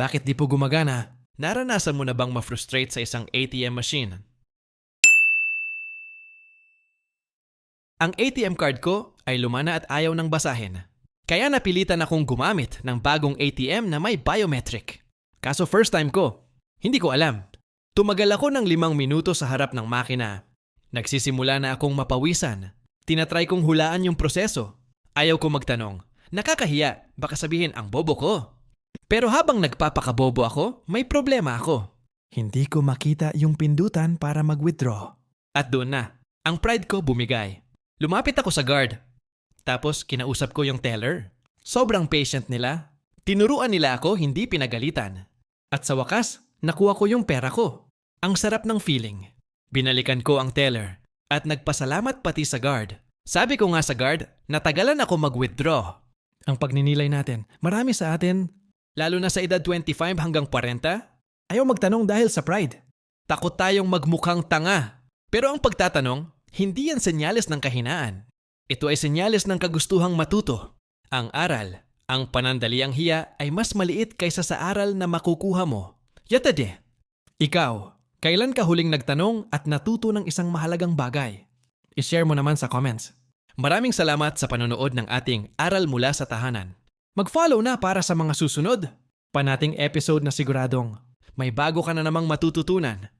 Bakit di po gumagana? Naranasan mo na bang ma-frustrate sa isang ATM machine? Ang ATM card ko ay lumana at ayaw ng basahin. Kaya napilitan akong gumamit ng bagong ATM na may biometric. Kaso first time ko, hindi ko alam. Tumagal ako ng limang minuto sa harap ng makina. Nagsisimula na akong mapawisan. Tinatry kong hulaan yung proseso. Ayaw ko magtanong. Nakakahiya, baka sabihin ang bobo ko. Pero habang nagpapakabobo ako, may problema ako. Hindi ko makita yung pindutan para mag-withdraw. At doon na, ang pride ko bumigay. Lumapit ako sa guard. Tapos kinausap ko yung teller. Sobrang patient nila. Tinuruan nila ako hindi pinagalitan. At sa wakas, nakuha ko yung pera ko. Ang sarap ng feeling. Binalikan ko ang teller at nagpasalamat pati sa guard. Sabi ko nga sa guard, natagalan ako mag-withdraw. Ang pagninilay natin, marami sa atin, lalo na sa edad 25 hanggang 40, ayaw magtanong dahil sa pride. Takot tayong magmukhang tanga. Pero ang pagtatanong, hindi yan senyales ng kahinaan. Ito ay senyales ng kagustuhang matuto. Ang aral, ang panandaliang hiya ay mas maliit kaysa sa aral na makukuha mo. Yatade! Ikaw, kailan ka huling nagtanong at natuto ng isang mahalagang bagay? I-share mo naman sa comments. Maraming salamat sa panonood ng ating Aral Mula sa Tahanan. Mag-follow na para sa mga susunod. Pa nating episode na siguradong may bago ka na namang matututunan